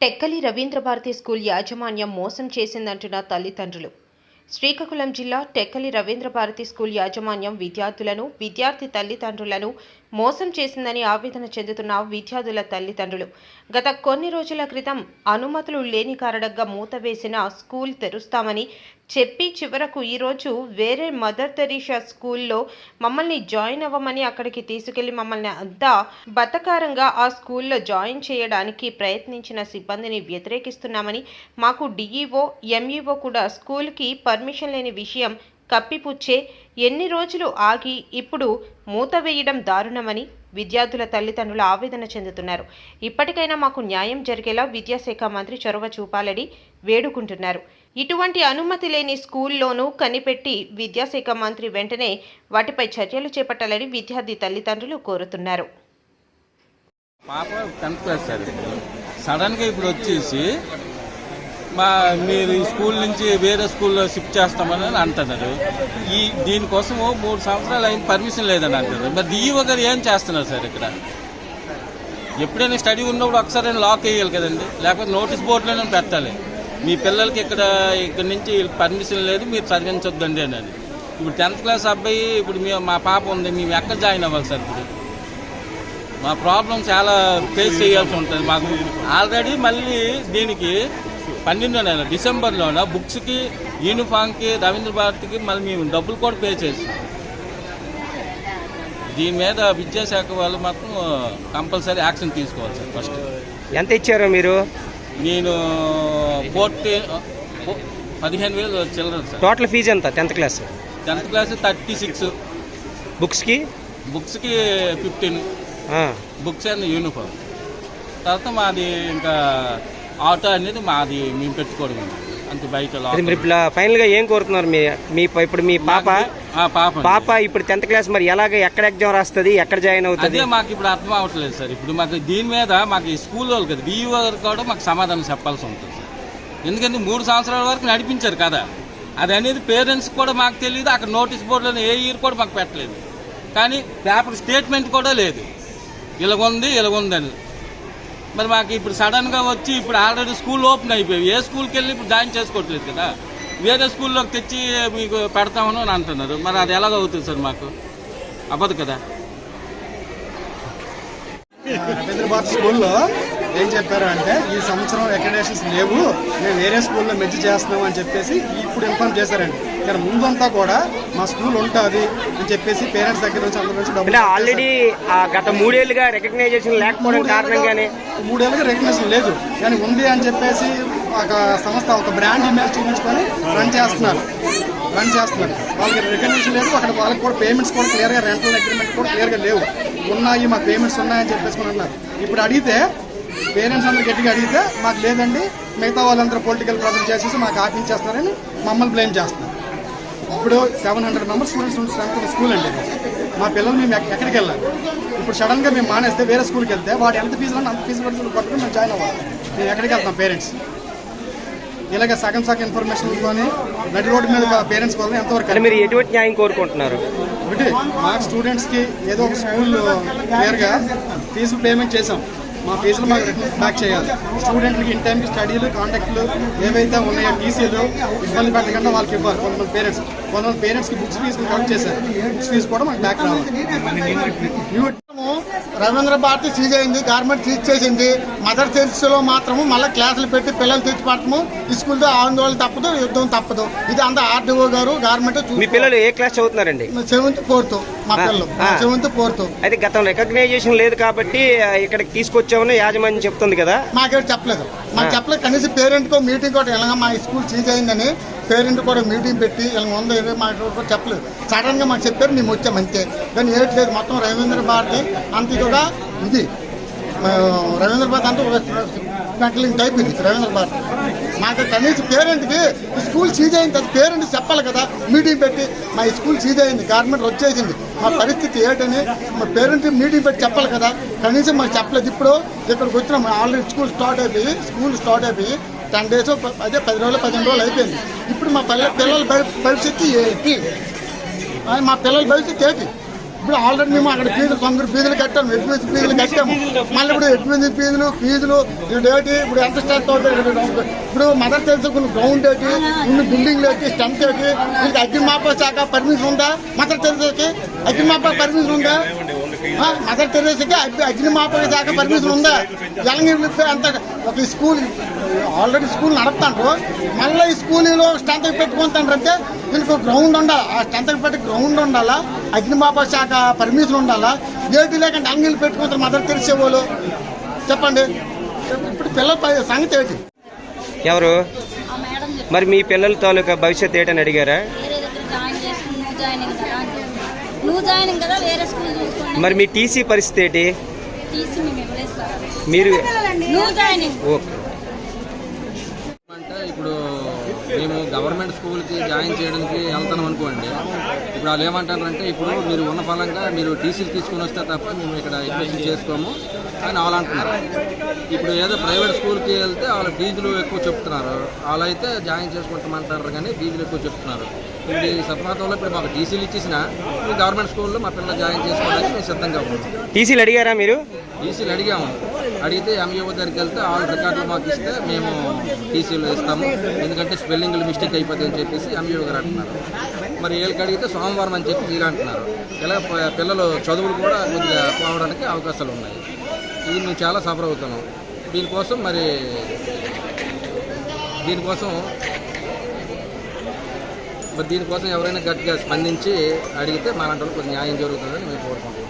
Tekkali Ravindra Bharathi school యాజమాన్యం మోసం చేసిందంటున్న తల్లిదండ్రులు. శ్రీకాకుళం జిల్లా టెక్కలి రవీంద్రభారతి స్కూల్ యాజమాన్యం విద్యార్థులను విద్యార్థి తల్లిదండ్రులను మోసం చేసిందని ఆవేదన చెందుతున్న విద్యార్థుల తల్లిదండ్రులు. గత కొన్ని రోజుల క్రితం అనుమతులు లేని కారణంగా మూతవేసిన స్కూల్ తెరుస్తామని చెప్పి చివరకు ఈరోజు వేరే మదర్ తెరీషా స్కూల్లో మమ్మల్ని జాయిన్ అవ్వమని అక్కడికి తీసుకెళ్ళి మమ్మల్ని అంతా బతకారంగా ఆ స్కూల్లో జాయిన్ చేయడానికి ప్రయత్నించిన సిబ్బందిని వ్యతిరేకిస్తున్నామని మాకు డిఈఓ ఎంఈఓ కూడా స్కూల్కి పర్మిషన్ లేని విషయం కప్పిపుచ్చే ఎన్ని రోజులు ఆగి ఇప్పుడు మూత వేయడం దారుణమని విద్యార్థుల తల్లిదండ్రులు ఆవేదన చెందుతున్నారు. ఇప్పటికైనా మాకు న్యాయం జరిగేలా విద్యాశాఖ మంత్రి చొరవ చూపాలని వేడుకుంటున్నారు. ఇటువంటి అనుమతి లేని స్కూల్లోనూ కనిపెట్టి విద్యాశాఖ మంత్రి వెంటనే వాటిపై చర్యలు చేపట్టాలని విద్యార్థి తల్లిదండ్రులు కోరుతున్నారు. పాప టెన్త్ క్లాస్ సార్ సడన్గా ఇప్పుడు వచ్చేసి మా మీరు ఈ స్కూల్ నుంచి వేరే స్కూల్లో షిఫ్ట్ చేస్తామని అంటున్నారు. ఈ దీనికోసము మూడు సంవత్సరాలు అయిన పర్మిషన్ లేదని అంటారు మరి డిఈఓ గారు ఏం చేస్తున్నారు సార్ ఇక్కడ? ఎప్పుడైనా స్టడీ ఉన్నప్పుడు ఒకసారి లాక్ వేయాలి కదండి. లేకపోతే నోటీస్ బోర్డులోనే పెట్టాలి. మీ పిల్లలకి ఇక్కడ ఇక్కడ నుంచి పర్మిషన్ లేదు మీరు చదివించొద్దండి అనేది. ఇప్పుడు టెన్త్ క్లాస్ అబ్బాయి ఇప్పుడు మీ మా పాప ఉంది మేము ఎక్కడ జాయిన్ అవ్వాలి సార్ ఇప్పుడు? మా ప్రాబ్లం చాలా ఫేస్ చేయాల్సి ఉంటుంది మాకు. ఆల్రెడీ మళ్ళీ దీనికి పన్నెండో నెల డిసెంబర్లోన బుక్స్కి యూనిఫామ్కి రవీంద్ర భారతికి మళ్ళీ మేము డబ్బులు కూడా పే చేస్తాం. దీని మీద విద్యాశాఖ వాళ్ళు మాత్రం కంపల్సరీ యాక్షన్ తీసుకోవాలి సార్ ఫస్ట్ ఎంత ఇచ్చారు మీరు? నేను ఫోర్టీన్ పదిహేను వేలు చిల్లర సార్. టోటల్ ఫీజు ఎంత? Tenth class? Tenth class thirty six. బుక్స్కి? బుక్స్కి ఫిఫ్టీన్. Books and uniform. తర్వాత మాది ఇంకా ఆటో అనేది మాది మేము పెట్టుకోవడం అంతే బయట. మరి ఇప్పుడు ఫైనల్గా ఏం కోరుతున్నారు మీ మీ ఇప్పుడు మీ పాప? పాప. పాప ఇప్పుడు టెన్త్ క్లాస్ మరి ఎలాగ ఎక్కడ ఎగ్జామ్ రాస్తుంది? ఎక్కడ జాయిన్ అవుతుంది? అదే మాకు ఇప్పుడు అర్థం అవ్వట్లేదు సార్. ఇప్పుడు మాకు దీని మీద మాకు ఈ స్కూల్ వాళ్ళు కదా గారు కూడా మాకు సమాధానం చెప్పాల్సి ఉంటుంది ఎందుకంటే మూడు సంవత్సరాల వరకు నడిపించారు కదా. అది అనేది పేరెంట్స్ కూడా మాకు తెలియదు అక్కడ నోటీస్ బోర్డులో ఏ ఇయర్ కూడా మాకు పెట్టలేదు. కానీ పేపర్ స్టేట్మెంట్ కూడా లేదు. ఇలాగుంది ఇలాగుందని. మరి మాకు ఇప్పుడు సడన్గా వచ్చి ఇప్పుడు ఆల్రెడీ స్కూల్ ఓపెన్ అయిపోయి ఏ స్కూల్కి వెళ్ళి ఇప్పుడు జాయిన్ చేసుకోవట్లేదు కదా. వేరే స్కూల్లోకి తెచ్చి మీకు పెడతామని అని అంటున్నారు. మరి అది ఎలాగ అవుతుంది సార్ మాకు? అవ్వదు కదా. రవీంద్రబాద్ స్కూల్లో ఏం చెప్పారు అంటే ఈ సంవత్సరం అకాడమిషన్స్ లేవు మేము వేరే స్కూల్లో మెచ్చి చేస్తున్నాం అని చెప్పేసి ఇప్పుడు ఇన్ఫార్మ్ చేశారండి. కానీ ముందంతా కూడా మా స్కూల్ ఉంటుంది అని చెప్పేసి పేరెంట్స్ దగ్గర నుంచి అందరి నుంచి డబ్బులు ఆల్రెడీ గత మూడేళ్ళుగా రికగ్నైజేషన్ లేకపోవడం కారణంగానే మూడేళ్ళకి రికగ్నేషన్ లేదు. కానీ ఉంది అని చెప్పేసి ఒక సంస్థ ఒక బ్రాండ్ ఇమేజ్ చూపించుకొని రన్ చేస్తున్నారు. రన్ చేస్తున్నారు. వాళ్ళకి రికగ్నేషన్ లేదు అక్కడ వాళ్ళకి కూడా పేమెంట్స్ కూడా క్లియర్గా రెంటల్ అగ్రిమెంట్ కూడా క్లియర్గా లేవు. ఉన్నాయి మా పేమెంట్స్ ఉన్నాయని చెప్పేసి కూడా అన్నారు ఇప్పుడు అడిగితే పేరెంట్స్ అందరూ గట్టిగా అడిగితే మాకు లేదండి మిగతా వాళ్ళందరూ పొలిటికల్ ప్రెజర్ చేసేసి మాకు ఆపించేస్తున్నారని మమ్మల్ని బ్లేమ్ చేస్తున్నారు. ఇప్పుడు seven hundred members students strength school అండి. మా పిల్లలు మేము ఎక్క- ఎక్కడికి వెళ్ళాలి? ఇప్పుడు సడన్గా మేము మానేస్తే వేరే స్కూల్కి వెళ్తే వాడు ఎంత ఫీజు అంటే అంత ఫీజు పడుతుంది పట్టుకుని మేము జాయిన్ అవ్వాలి. మేము ఎక్కడికి వెళ్తాం పేరెంట్స్ ఇలాగ సగం సగం ఇన్ఫర్మేషన్ కొని నడి రోడ్డు మీద పేరెంట్స్ కోసం ఎంతవరకు మీరు ఎటువంటి న్యాయం కోరుకుంటున్నారు? ఒకటి మా స్టూడెంట్స్కి ఏదో ఒక స్కూల్ క్లియర్గా ఫీజు పేమెంట్ చేసాం మా ఫీజులు మాకు బ్యాక్ చేయాలి. స్టూడెంట్లకి ఇన్ టైంకి స్టడీలు కాంటాక్ట్లు ఏవైతే ఉన్నాయో టీసీలు ఇబ్బంది పెట్టకుండా వాళ్ళకి ఇవ్వాలి. కొంతమంది పేరెంట్స్ కొంతమంది పేరెంట్స్కి బుక్స్ ఫీజు కలెక్ట్ చేశారు. బుక్స్ ఫీజు కూడా మాకు బ్యాక్ రావాలి. రవీంద్ర భారతి సీజ్ అయింది గవర్నమెంట్ సీజ్ చేసింది. మదర్లో మాత్రము మళ్ళీ క్లాసులు పెట్టి పిల్లలు తెచ్చి పట్టము ఈ స్కూల్తో ఆందోళన తప్పదు యుద్ధం తప్పదు. ఇది అంతా ఆర్డీఓ గారు గవర్నమెంట్ మీ పిల్లలు ఏ క్లాస్ చదువుతున్నారండి? సెవెంత్ ఫోర్త్ మా పిల్లలు. Seventh fourth. అయితే గతం రికగ్నైజేషన్ లేదు కాబట్టి ఆ, ఇక్కడికి తీసుకొచ్చామని యాజమాన్యం చెప్తుంది కదా? మాకేం చెప్పలేదు. మాకు. చెప్పలేదు. కనీసం పేరెంట్ కో మీటింగ్ కూడా ఇలాగ మా స్కూల్ సీజ్ అయిందని పేరెంట్ కూడా మీటింగ్ పెట్టి ఇలా ఉంది ఇది మాకు చెప్పలేదు. సడన్గా మాకు చెప్పారు మేము వచ్చాం అంతే. కానీ ఏటి లేదు మొత్తం రవీంద్ర భారతి అంత కూడా ఇది. రవీంద్ర భారతి అంతా ఒక స్పెషలింగ్ టైప్ ఇది రవీంద్ర భారతి. మాకు కనీసం పేరెంట్కి స్కూల్ సీజ్ అయింది అది పేరెంట్ చెప్పాలి కదా మీటింగ్ పెట్టి మా స్కూల్ సీజ్ అయింది గవర్నమెంట్ వచ్చేసింది. మా పరిస్థితి ఏంటని మా పేరెంట్ మీటింగ్ పెట్టి చెప్పాలి కదా కనీసం మాకు చెప్పలేదు. ఇప్పుడు ఇక్కడికి వచ్చినాం ఆల్రెడీ స్కూల్ స్టార్ట్ అయిపోయి స్కూల్ స్టార్ట్ అయిపోయి టెన్ డేస్ అదే పది రోజులు పదిహేను రోజులు అయిపోయింది. ఇప్పుడు మా పల్లె పిల్లల భవిష్యత్తు ఏంటి? మా పిల్లల భవిష్యత్తు ఏంటి? ఇప్పుడు ఆల్రెడీ మేము అక్కడ ఫీజులు కొందరు ఫీజులు కట్టాము ఎడ్మిషన్ ఫీజులు కట్టాము. మళ్ళీ ఇప్పుడు ఎడ్మిషన్ ఫీజులు ఫీజులు ఇప్పుడు ఏంటి? ఇప్పుడు ఎంత స్ట్రెంత్ అవుతుంది ఇప్పుడు మదర్ తెలుసుకున్న గ్రౌండ్ ఏంటి? ఉన్న బిల్డింగ్లు ఏంటి? స్ట్రెంత్ ఏంటి? వీళ్ళకి అగ్నిమాప శాఖ పర్మిషన్ ఉందా? మదర్ తెలుసుకి అగ్నిమాప పర్మిషన్ ఉందా? మదర్ తెరసాకి అగ్ని అగ్నిమాపక శాఖ పర్మిషన్ ఉందా? ఎలంగిరి అంత ఒక స్కూల్ ఆల్రెడీ స్కూల్ నడుపుతాండ్రు. మళ్ళీ ఈ స్కూల్లో స్ట్రెంత్ పెట్టుకుంటాండ్రు అంటే దీనికి గ్రౌండ్ ఉండాలి? ఆ స్ట్రెంత్ పెట్టి గ్రౌండ్ ఉండాలా? అగ్నిమాపక శాఖ పర్మిషన్ ఉండాలా? ఏంటి లేకంటే అంగిలు పెట్టుకుంటారు మదర్ తెరిసే వాళ్ళు. చెప్పండి. ఇప్పుడు పిల్లల సంగతి ఏంటి? ఎవరు? మరి మీ పిల్లల తాలూకా భవిష్యత్ ఏంటని అడిగారా? జాయిన్ కదా వేరే స్కూల్ చూసుకోండి. మరి మీ టీసీ పరిస్థితి ఏంటి? తీసి మేము ఇవ్వలేదు సార్ మీరు నువ్వు ఓకే అంటే ఇప్పుడు మేము గవర్నమెంట్ స్కూల్కి జాయిన్ చేయడానికి వెళ్తాం అనుకోండి. ఇప్పుడు వాళ్ళు ఏమంటారంటే ఇప్పుడు మీరు ఉన్న ఫలంగా మీరు టీసీలు తీసుకొని వస్తే తప్ప మేము ఇక్కడ అడ్మిషన్ చేసుకోము అని వాళ్ళు అంటున్నారు. ఇప్పుడు ఏదో ప్రైవేట్ స్కూల్కి వెళ్తే వాళ్ళ ఫీజులు ఎక్కువ చెప్తున్నారు. వాళ్ళు అయితే జాయిన్ చేసుకుంటామంటారు కానీ ఫీజులు ఎక్కువ చెప్తున్నారు. ఇప్పుడు ఈ సత్మాతంలో ఇప్పుడు మాకు టీసీలు ఇచ్చేసిన గవర్నమెంట్ స్కూల్లో మా పిల్లలు జాయిన్ చేసుకోవడానికి మేము సిద్ధంగా ఉన్నాం. టీసీలు అడిగారా మీరు? టీసీలు అడిగాము. అడిగితే ఎంఈఓ దగ్గరికి వెళ్తే ఆల్ రికార్డులు మాకు ఇస్తే మేము టీసీలు ఇస్తాము. ఎందుకంటే స్పెల్లింగ్లు మిస్టేక్ అయిపోతుంది అని చెప్పేసి ఎంఈఓ గారు అంటున్నారు. మరి వీళ్ళకి అడిగితే సోమవారం అని చెప్పి మీరు అంటున్నారు. ఇలా పిల్లలు చదువులు కూడా కొద్దిగా పోవడానికి అవకాశాలు ఉన్నాయి. ఇది మేము చాలా సఫర్ అవుతున్నాం. దీనికోసం మరి దీనికోసం మరి దీనికోసం ఎవరైనా గట్టిగా స్పందించి అడిగితే మా లాంటి కొంచెం న్యాయం జరుగుతుందని మేము కోరుకుంటున్నాం.